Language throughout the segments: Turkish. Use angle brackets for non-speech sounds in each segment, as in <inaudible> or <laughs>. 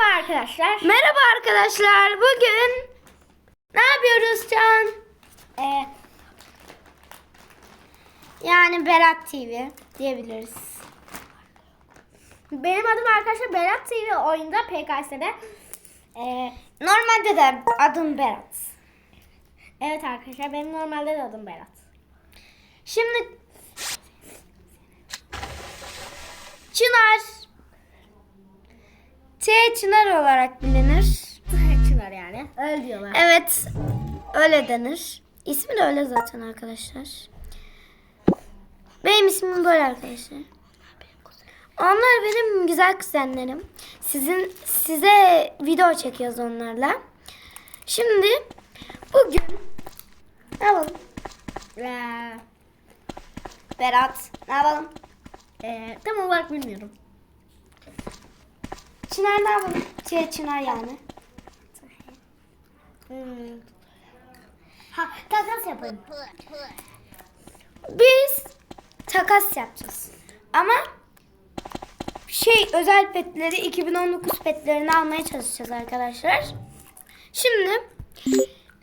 Merhaba arkadaşlar. Merhaba arkadaşlar. Bugün ne yapıyoruz Can? Ee, Yani Berat TV diyebiliriz. benim adım arkadaşlar Berat TV oyunda PKS'de. Ee, Normalde de adım Berat. evet arkadaşlar benim normalde de adım Berat. Şimdi Çınar T Çınar olarak bilinir. Çınar yani. Öyle diyorlar. Evet öyle denir. İsmi de öyle zaten arkadaşlar. Benim ismim böyle arkadaşlar. Onlar benim güzel kuzenlerim. Sizin size video çekiyoruz onlarla. Şimdi bugün ne yapalım? Ee, Berat ne yapalım? e, tam olarak bilmiyorum. Çınar ne yapalım? Şey, Çınar yani. Hmm. Ha, takas yapalım. Biz takas yapacağız. Ama şey özel petleri 2019 petlerini almaya çalışacağız arkadaşlar. Şimdi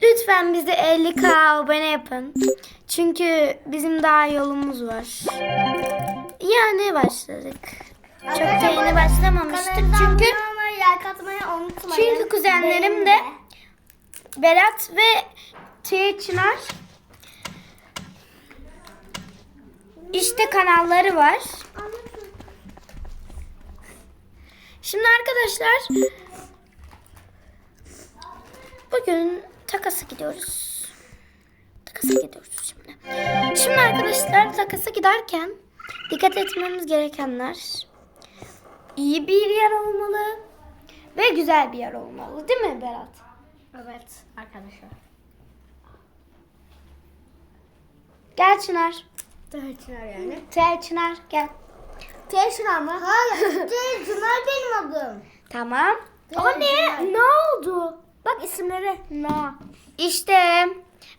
lütfen bize 50k abone yapın. Çünkü bizim daha yolumuz var. Yani başladık. Çok da yeni başlamamıştık çünkü like atmayı unutmayın. çünkü kuzenlerim de Berat ve T Çınar işte kanalları var. Şimdi arkadaşlar bugün takasa gidiyoruz. Takasa gidiyoruz şimdi. Şimdi arkadaşlar takasa giderken dikkat etmemiz gerekenler iyi bir yer olmalı ve güzel bir yer olmalı değil mi Berat? Evet arkadaşlar. Gel Çınar. Evet Çınar yani. Gel Çınar gel. T Çınar mı? Hayır. T Çınar benim adım. Tamam. O ne? Ne oldu? Bak isimleri. No. İşte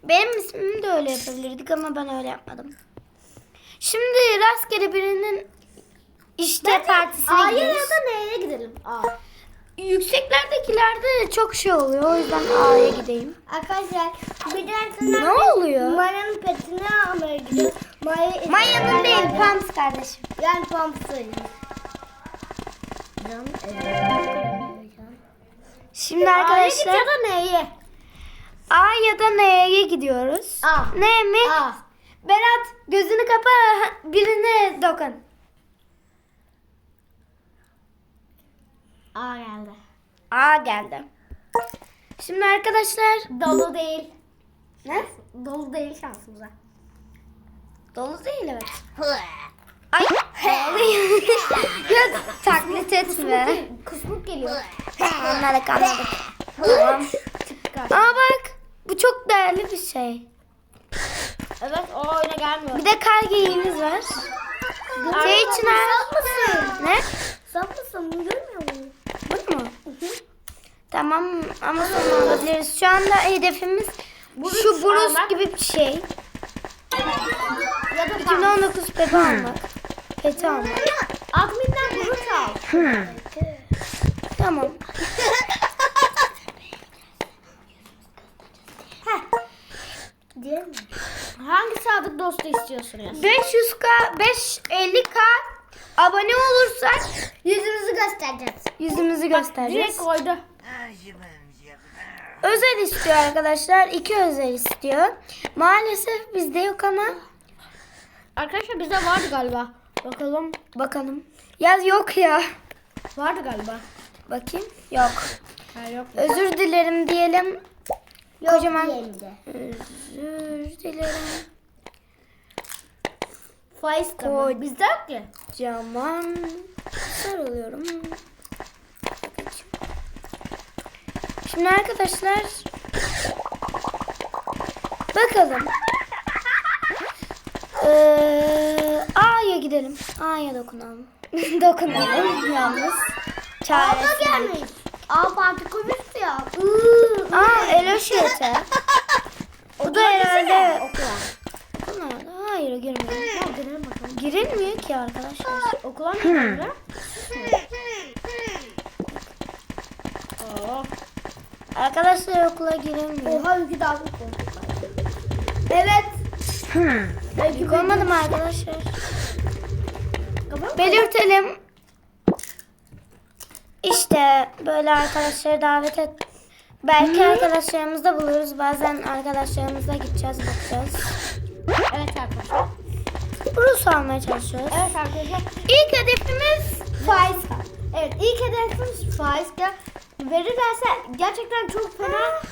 benim ismimi de öyle yapabilirdik ama ben öyle yapmadım. Şimdi rastgele birinin işte partisine A'ya ya da N'ye gidelim. A. Yükseklerdekilerde çok şey oluyor. O yüzden A'ya gideyim. Arkadaşlar bir Ne oluyor? Maya'nın petini almaya gidiyoruz. Maya Maya'nın değil Pams kardeşim. Yani pampasıyım. Canım Şimdi A'ya arkadaşlar ya da N'ye? A ya da N'ye gidiyoruz. A. Ne mi? A. Berat gözünü kapa birine dokun. A geldi. A geldi. Şimdi arkadaşlar Dolu değil. ne? Dolu değil şansımıza. Dolu değil evet. Ay. <laughs> Yok taklit etme. Kusmuk geliyor. Onlara kalmadık. Tamam. Aa bak bu çok değerli bir şey. Evet o oyuna gelmiyor. Bir de kar geyiğimiz var. Şey için Saf mısın? Ne? Saf mısın? Bunu görmüyor musun? Bu mu? Tamam ama alabiliriz. Şu anda hedefimiz şu Bruce almak. gibi bir şey. Ya da 2019 pepe almak. Peti almak. Admin'den bunu çal. Tamam. Diğer mi? Hangi sadık dostu istiyorsunuz? 500k 550k abone olursak Yüzümüzü göstereceğiz. yüzümüzü göstereceğiz. Direkt koydu. Özel istiyor arkadaşlar. iki özel istiyor. Maalesef bizde yok ama Arkadaşlar bizde vardı galiba. Bakalım. bakalım. Yaz yok ya. Vardı galiba. Bakayım. Yok. Ha yok. Özür dilerim diyelim. Kocaman Yerinde. özür dilerim. Faiz tamam. Bizde yok ki. Kocaman sarılıyorum. Şimdi arkadaşlar bakalım. Ee, A'ya gidelim. A'ya dokunalım. <laughs> dokunalım yalnız. Abla Çaresi. gelmiş. Aa parti komist ya. Aa Eloşete. <laughs> O da herhalde Okula. Hayır girmiyor. Gel girelim bakalım. Girilmiyor ki arkadaşlar. Okula mı gidiyor? Oo. Arkadaşlar okula giremiyor. Oha Öykü daha oldu. Evet. Büyük olmadı mı arkadaşlar? Kapat. Belirtelim. İşte böyle arkadaşları davet et. Belki arkadaşlarımızı da buluruz. Bazen arkadaşlarımızla gideceğiz, bakacağız. Evet arkadaşlar. Rus almaya çalışıyoruz. Evet arkadaşlar. İlk hedefimiz Faiz. Evet ilk hedefimiz faiz. Verirlerse gerçekten çok fena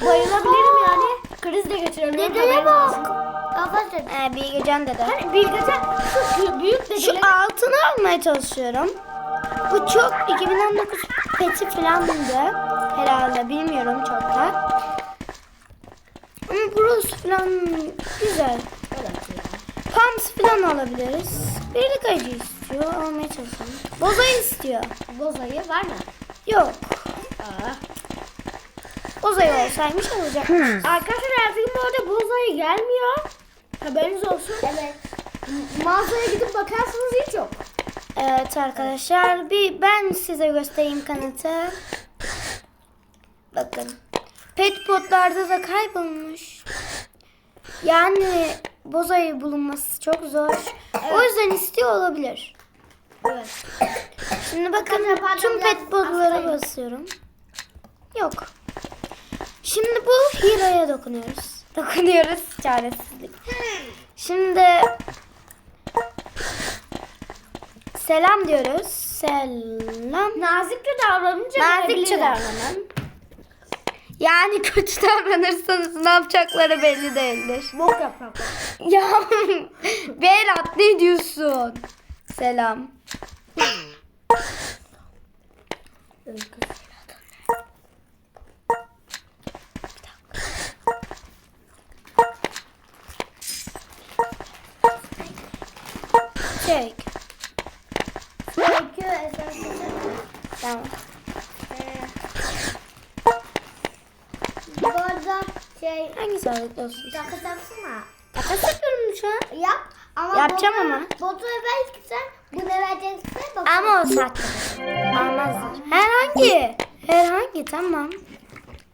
bayılabilirim yani. Kriz de geçirebilirim. Dedeye bak. Arkadaşlar. Ee, Bilgecan dede. Hani Bilgecan şu büyük Şu dedeleri altını almaya çalışıyorum. Bu çok 2019 peti falandı herhalde bilmiyorum çok da. Ama Bruce falan güzel. Pams falan alabiliriz. Birlik acı istiyor. Almaya çalışalım. Bozayı istiyor. bozayı var mı? Yok. Aa. Bozayı olsaymış alacak. Arkadaşlar artık bu arada bozayı gelmiyor. Haberiniz olsun. Evet. Mağazaya gidip bakarsanız hiç yok. Evet arkadaşlar bir ben size göstereyim kanıtı. Bakın. Pet potlarda da kaybolmuş. Yani bozayı bulunması çok zor. O yüzden istiyor olabilir. Evet. Şimdi bakın tüm pet potlara basıyorum. Yok. Şimdi bu hero'ya dokunuyoruz. <laughs> Dokunuyoruz çaresizlik. Şimdi selam diyoruz. Selam. Nazikçe davranınca Nazikçe davranın. Yani kötü davranırsanız ne yapacakları belli değildir. Bok yapraklar. Ya Berat ne diyorsun? Selam. Tamam. Bu arada şey Hangi sağlıklı olsun? takas yapsana. Takas yapıyorum şu an. Yap. Ama Yapacağım botu- ama. Botu verirsen bu ne vereceksin bak. Ama o saatte. Almazlar. Herhangi. Herhangi tamam.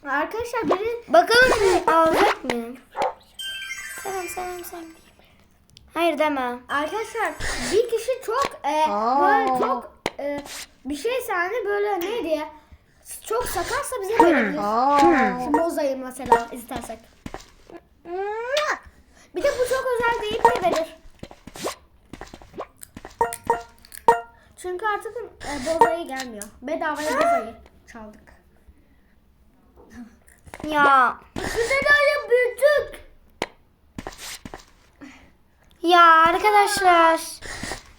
Arkadaşlar biri Bakalım alacak mı? Selam selam selam. Hayır deme. arkadaşlar bir kişi çok e, böyle çok e, bir şey hani böyle neydi ya? Çok sakarsa bize verebilir. Şimdi bozayı mesela istersek. Bir de bu çok özel deyip de verir. Çünkü artık e, bozayı gelmiyor. Bedavaya bozayı çaldık. Ya. Güzel büyüdük. Ya arkadaşlar.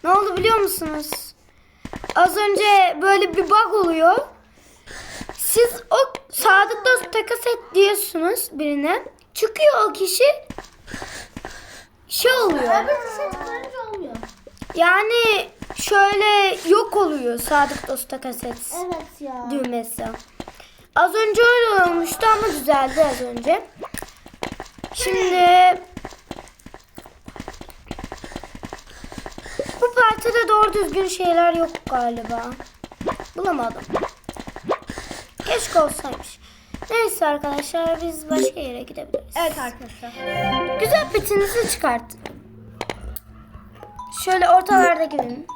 Ne oldu biliyor musunuz? Az önce böyle bir bug oluyor. Siz o sadık dost takas et diyorsunuz birine. Çıkıyor o kişi. Şey oluyor. Şey. Yani şöyle yok oluyor sadık dost takas et Evet ya. düğmesi. Az önce öyle olmuştu ama düzeldi az önce. Şimdi partide doğru düzgün şeyler yok galiba. Bulamadım. Keşke olsaymış. Neyse arkadaşlar biz başka yere gidebiliriz. Evet arkadaşlar. Güzel petinizi çıkartın. Şöyle ortalarda gidin.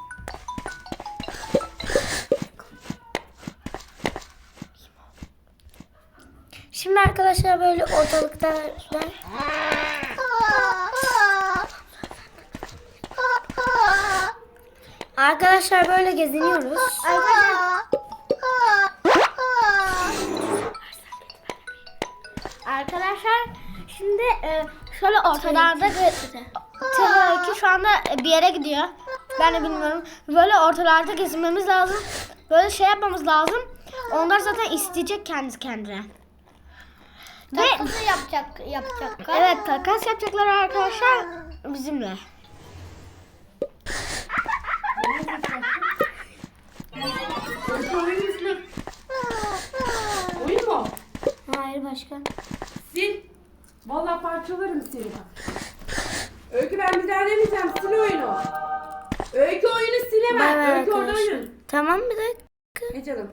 Şimdi arkadaşlar böyle ortalıkta Arkadaşlar böyle geziniyoruz. Arkadaşlar şimdi e, şöyle ortalarda Tabii ki şu anda bir yere gidiyor. Ben de bilmiyorum. Böyle ortalarda gezinmemiz lazım. Böyle şey yapmamız lazım. Onlar zaten isteyecek kendisi kendine. Takası yapacak yapacaklar. Evet takas yapacaklar arkadaşlar bizimle. Oyun mu? Hayır başka. Sil. Vallahi parçalarım seni bak. Öykü ben bir daha demeyeceğim. Sil oyunu. Öykü oyunu silemem. Öykü orada oyun. Tamam bir dakika. Ne canım?